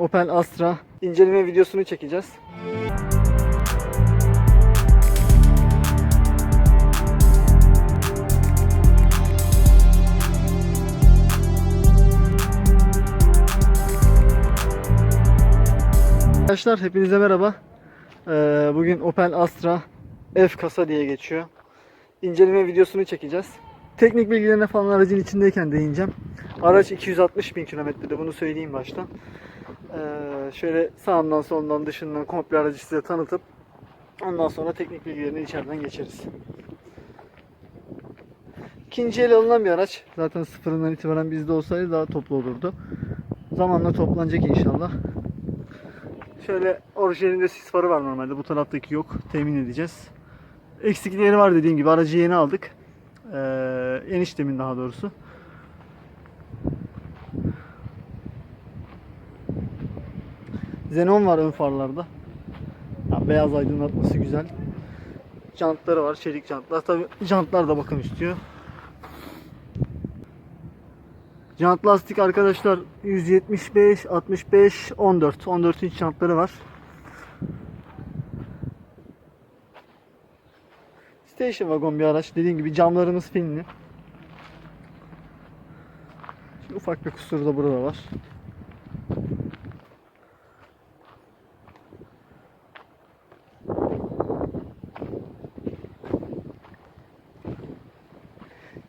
Opel Astra inceleme videosunu çekeceğiz. Arkadaşlar hepinize merhaba. Ee, bugün Opel Astra F kasa diye geçiyor. İnceleme videosunu çekeceğiz. Teknik bilgilerine falan aracın içindeyken değineceğim. Araç 260 bin kilometrede bunu söyleyeyim baştan. Ee, şöyle sağından solundan dışından komple aracı size tanıtıp ondan sonra teknik bilgilerini içeriden geçeriz. İkinci el alınan bir araç. Zaten sıfırından itibaren bizde olsaydı daha toplu olurdu. Zamanla toplanacak inşallah. Şöyle orijinalinde sis farı var normalde. Bu taraftaki yok. Temin edeceğiz. Eksikleri var dediğim gibi. Aracı yeni aldık. Ee, eniştemin daha doğrusu. Xenon var ön farlarda. Ya, beyaz aydınlatması güzel. Jantları var. Çelik jantlar. Tabi jantlar da bakım istiyor. Jant lastik arkadaşlar 175, 65, 14. 14 inç jantları var. Station wagon bir araç. Dediğim gibi camlarımız filmli. Şimdi ufak bir kusur da burada var.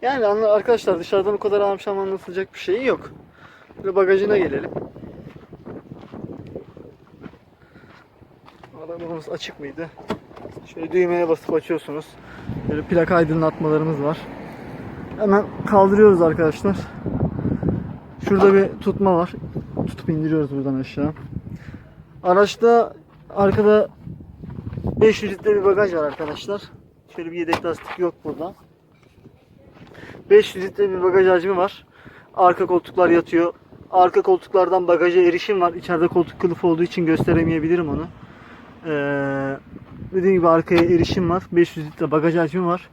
Yani arkadaşlar dışarıdan o kadar amşam anlatılacak bir şey yok. Böyle bagajına gelelim. Arabamız açık mıydı? Şöyle düğmeye basıp açıyorsunuz. Böyle plaka aydınlatmalarımız var. Hemen kaldırıyoruz arkadaşlar. Şurada bir tutma var. Tutup indiriyoruz buradan aşağı. Araçta arkada 500 litre bir bagaj var arkadaşlar. Şöyle bir yedek lastik yok burada. 500 litre bir bagaj hacmi var. Arka koltuklar yatıyor. Arka koltuklardan bagaja erişim var. İçeride koltuk kılıfı olduğu için gösteremeyebilirim onu. Ee, dediğim gibi arkaya erişim var. 500 litre bagaj hacmi var.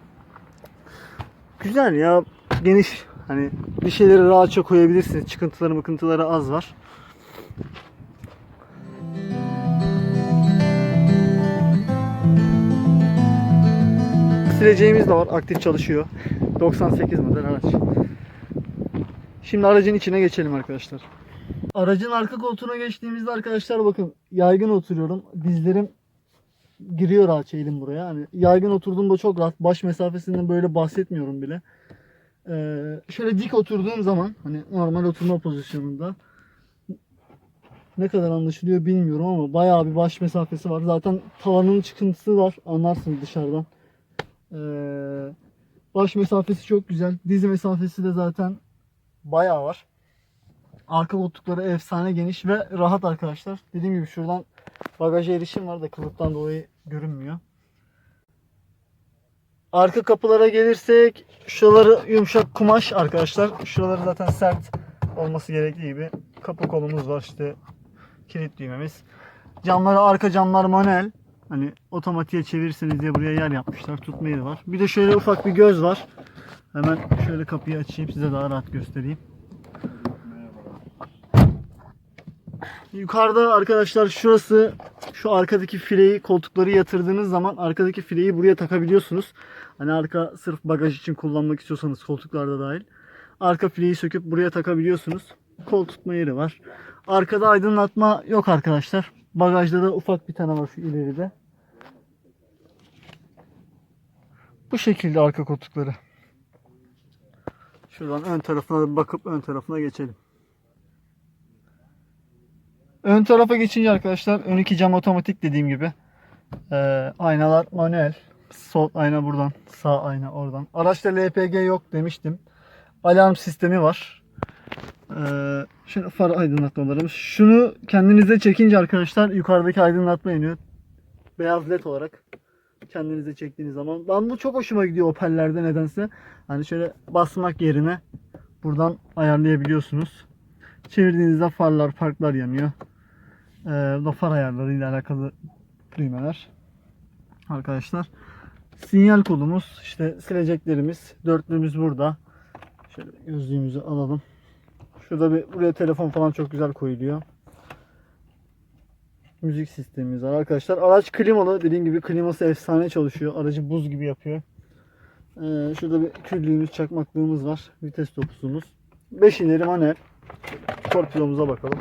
Güzel ya. Geniş. Hani bir şeyleri rahatça koyabilirsiniz. Çıkıntıları mıkıntıları az var. Sileceğimiz de var. Aktif çalışıyor. 98 model araç. Şimdi aracın içine geçelim arkadaşlar. Aracın arka koltuğuna geçtiğimizde arkadaşlar bakın yaygın oturuyorum. Dizlerim giriyor rahatça elim buraya. Hani yaygın oturduğumda çok rahat. Baş mesafesinden böyle bahsetmiyorum bile. Ee, şöyle dik oturduğum zaman hani normal oturma pozisyonunda ne kadar anlaşılıyor bilmiyorum ama bayağı bir baş mesafesi var. Zaten tavanın çıkıntısı var. Anlarsınız dışarıdan. Ee, baş mesafesi çok güzel. Diz mesafesi de zaten bayağı var. Arka koltukları efsane geniş ve rahat arkadaşlar. Dediğim gibi şuradan bagaja erişim var da kılıftan dolayı görünmüyor. Arka kapılara gelirsek şuraları yumuşak kumaş arkadaşlar. Şuraları zaten sert olması gerektiği gibi. Kapı kolumuz var işte kilit düğmemiz. Camları arka camlar manuel. Hani otomatiğe çevirirseniz diye buraya yer yapmışlar. Tutma yeri var. Bir de şöyle ufak bir göz var. Hemen şöyle kapıyı açayım size daha rahat göstereyim. Yukarıda arkadaşlar şurası şu arkadaki fileyi koltukları yatırdığınız zaman arkadaki fileyi buraya takabiliyorsunuz. Hani arka sırf bagaj için kullanmak istiyorsanız koltuklarda dahil. Arka fileyi söküp buraya takabiliyorsunuz. Kol tutma yeri var. Arkada aydınlatma yok arkadaşlar. Bagajda da ufak bir tane var şu ileride. Bu şekilde arka koltukları. Şuradan ön tarafına bakıp ön tarafına geçelim. Ön tarafa geçince arkadaşlar ön iki cam otomatik dediğim gibi. Ee, aynalar manuel. Sol ayna buradan, sağ ayna oradan. Araçta LPG yok demiştim. Alarm sistemi var. Ee, şimdi far aydınlatmalarımız. Şunu kendinize çekince arkadaşlar yukarıdaki aydınlatma iniyor. Beyaz led olarak kendinize çektiğiniz zaman. Ben bu çok hoşuma gidiyor Opel'lerde nedense. Hani şöyle basmak yerine buradan ayarlayabiliyorsunuz. Çevirdiğinizde farlar, parklar yanıyor. Ee, da far ayarları ile alakalı düğmeler. Arkadaşlar. Sinyal kolumuz, işte sileceklerimiz, dörtlüğümüz burada. Şöyle gözlüğümüzü alalım. Şurada bir buraya telefon falan çok güzel koyuluyor. müzik sistemimiz var arkadaşlar. Araç klimalı. Dediğim gibi kliması efsane çalışıyor. Aracı buz gibi yapıyor. Ee, şurada bir küllüğümüz, çakmaklığımız var. Vites topusumuz. 5 ileri manuel. Torpidomuza bakalım.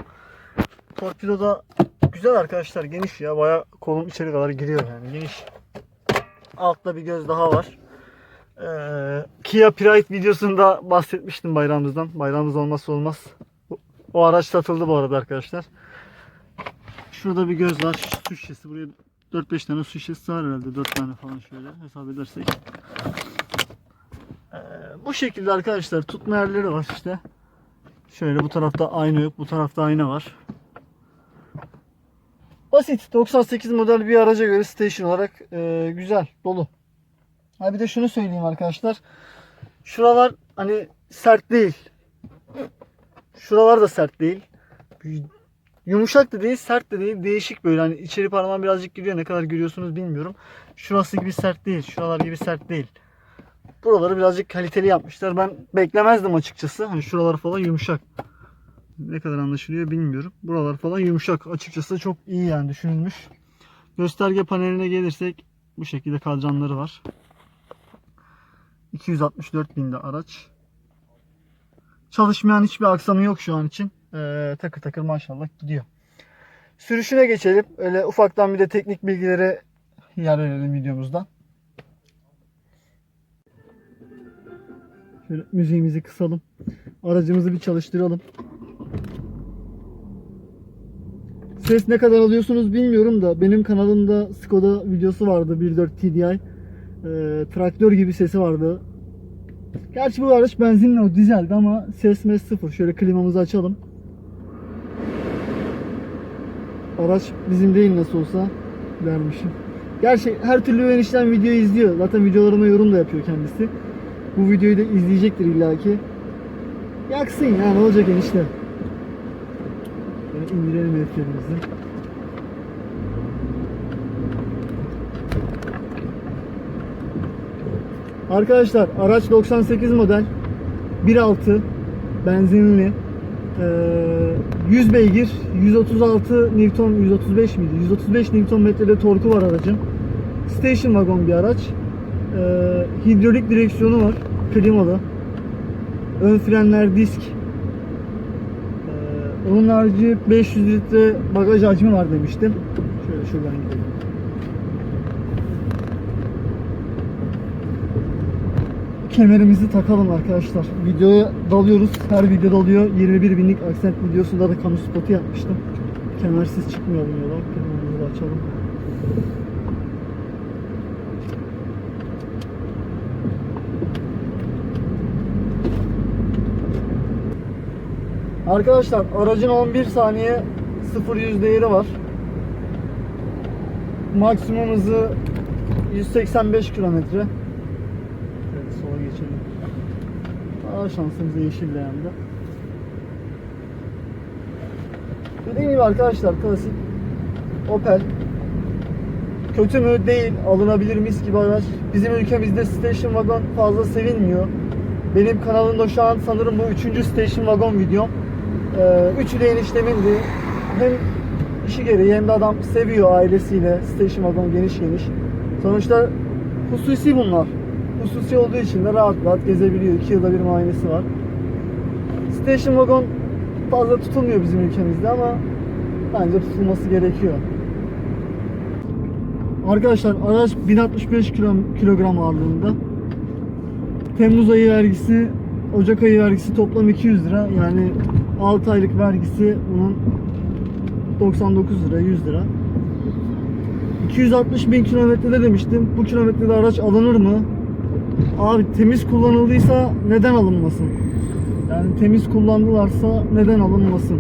Torpidoda güzel arkadaşlar. Geniş ya. Baya kolum içeri kadar giriyor yani. Geniş. Altta bir göz daha var. Ee, Kia Pride videosunda bahsetmiştim bayrağımızdan. Bayrağımız olmazsa olmaz. O, araç satıldı bu arada arkadaşlar. Şurada bir göz var. Su şişesi. Buraya 4-5 tane su şişesi var herhalde. 4 tane falan şöyle hesap edersek. Ee, bu şekilde arkadaşlar tutma yerleri var işte. Şöyle bu tarafta ayna yok. Bu tarafta ayna var. Basit. 98 model bir araca göre station olarak e, güzel. Dolu. Ha bir de şunu söyleyeyim arkadaşlar. Şuralar hani sert değil. Şuralar da sert değil. Yumuşak da değil, sert de değil. Değişik böyle hani içeri parmağım birazcık giriyor. Ne kadar görüyorsunuz bilmiyorum. Şurası gibi sert değil. Şuralar gibi sert değil. Buraları birazcık kaliteli yapmışlar. Ben beklemezdim açıkçası. Hani şuralar falan yumuşak. Ne kadar anlaşılıyor bilmiyorum. Buralar falan yumuşak. Açıkçası çok iyi yani düşünülmüş. Gösterge paneline gelirsek bu şekilde kadranları var. 264 binde araç. Çalışmayan hiçbir aksamı yok şu an için. Ee, takır takır maşallah gidiyor. Sürüşüne geçelim. Öyle ufaktan bir de teknik bilgilere yer verelim videomuzda. Şöyle müziğimizi kısalım. Aracımızı bir çalıştıralım. Ses ne kadar alıyorsunuz bilmiyorum da benim kanalımda Skoda videosu vardı 1.4 TDI. Ee, traktör gibi sesi vardı. Gerçi bu araç benzinli o dizeldi ama ses mes sıfır. Şöyle klimamızı açalım. Araç bizim değil nasıl olsa dermişim. Gerçi her türlü enişten video izliyor. Zaten videolarıma yorum da yapıyor kendisi. Bu videoyu da izleyecektir illaki. Yaksın ya ne olacak enişte. Böyle indirelim hedeflerimizi. Arkadaşlar araç 98 model 1.6 benzinli ee, 100 beygir 136 Newton 135 miydi? 135 Newton metrede torku var aracın. Station wagon bir araç. Hidrolik direksiyonu var klimalı ön frenler disk. Onun harici 500 litre bagaj hacmi var demiştim. Şöyle şuradan gidelim kemerimizi takalım arkadaşlar. Videoya dalıyoruz. Her videoda oluyor. 21 binlik aksent videosunda da kamu spotu yapmıştım. Kemersiz çıkmayalım yola. Da açalım. Arkadaşlar aracın 11 saniye 0 yüz değeri var. Maksimum hızı 185 kilometre. Evet sola geçelim. Aa şansımıza yeşil de yandı. Dediğim gibi arkadaşlar klasik Opel. Kötü mü? Değil. Alınabilir mis gibi araç. Bizim ülkemizde station wagon fazla sevilmiyor. Benim kanalımda şu an sanırım bu üçüncü station wagon videom. Ee, üçü de eniştemindi. Hem işi gereği hem de adam seviyor ailesiyle station wagon geniş geniş. Sonuçta hususi bunlar hususi olduğu için de rahat rahat gezebiliyor. 2 yılda bir muayenesi var. Station wagon fazla tutulmuyor bizim ülkemizde ama bence tutulması gerekiyor. Arkadaşlar araç 1065 kilo, kilogram ağırlığında. Temmuz ayı vergisi, Ocak ayı vergisi toplam 200 lira. Yani 6 aylık vergisi bunun 99 lira, 100 lira. 260 bin kilometrede demiştim. Bu kilometrede araç alınır mı? Abi temiz kullanıldıysa neden alınmasın? Yani temiz kullandılarsa neden alınmasın?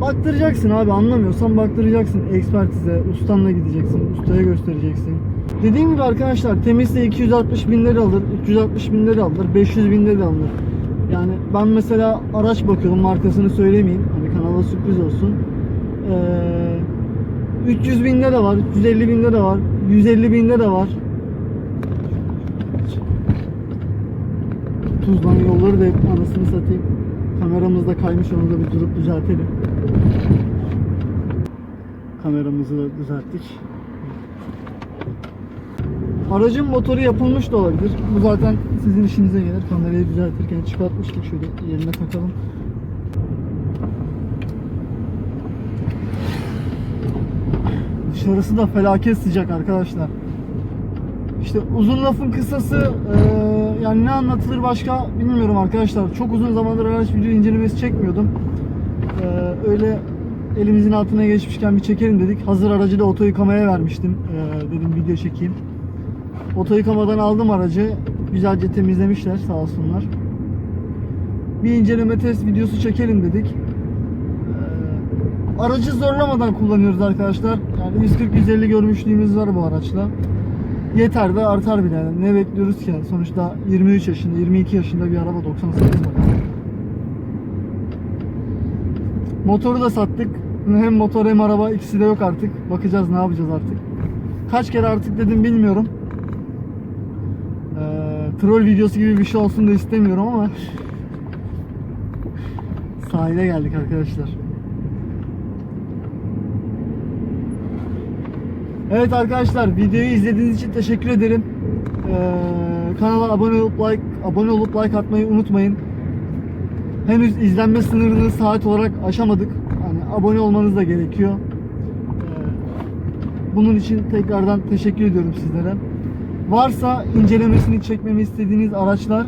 Baktıracaksın abi anlamıyorsan baktıracaksın ekspertize, ustanla gideceksin, ustaya göstereceksin. Dediğim gibi arkadaşlar temizse 260 bin lira alır, 360 bin lira alır, 500 bin lira alır. Yani ben mesela araç bakıyorum markasını söylemeyeyim hani kanala sürpriz olsun. Ee, 300 bin lira var, 350 bin lira var, 150 bin lira var. Tuzlan yolları da hep anasını satayım. Kameramız da kaymış onu da bir durup düzeltelim. Kameramızı da düzelttik. Aracın motoru yapılmış da olabilir. Bu zaten sizin işinize gelir. Kamerayı düzeltirken çıkartmıştık. Şöyle yerine takalım. Dışarısı da felaket sıcak arkadaşlar. İşte uzun lafın kısası eee, yani ne anlatılır başka bilmiyorum arkadaşlar. Çok uzun zamandır araç video incelemesi çekmiyordum. Eee, öyle elimizin altına geçmişken bir çekelim dedik. Hazır aracı da oto yıkamaya vermiştim. Eee, dedim video çekeyim. Oto yıkamadan aldım aracı. Güzelce temizlemişler sağ olsunlar. Bir inceleme test videosu çekelim dedik. Eee, aracı zorlamadan kullanıyoruz arkadaşlar. Yani 140-150 görmüşlüğümüz var bu araçla yeter ve artar bile. Yani ne bekliyoruz ki? Sonuçta 23 yaşında, 22 yaşında bir araba 98 model. Motoru da sattık. Hem motor hem araba ikisi de yok artık. Bakacağız ne yapacağız artık. Kaç kere artık dedim bilmiyorum. Ee, troll videosu gibi bir şey olsun da istemiyorum ama sahile geldik arkadaşlar. Evet arkadaşlar videoyu izlediğiniz için teşekkür ederim. Ee, kanala abone olup like abone olup like atmayı unutmayın. Henüz izlenme sınırını saat olarak aşamadık. Yani abone olmanız da gerekiyor. Ee, bunun için tekrardan teşekkür ediyorum sizlere. Varsa incelemesini çekmemi istediğiniz araçlar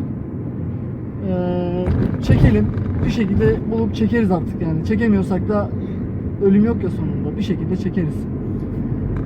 ee, çekelim. Bir şekilde bulup çekeriz artık yani. Çekemiyorsak da ölüm yok ya sonunda. Bir şekilde çekeriz.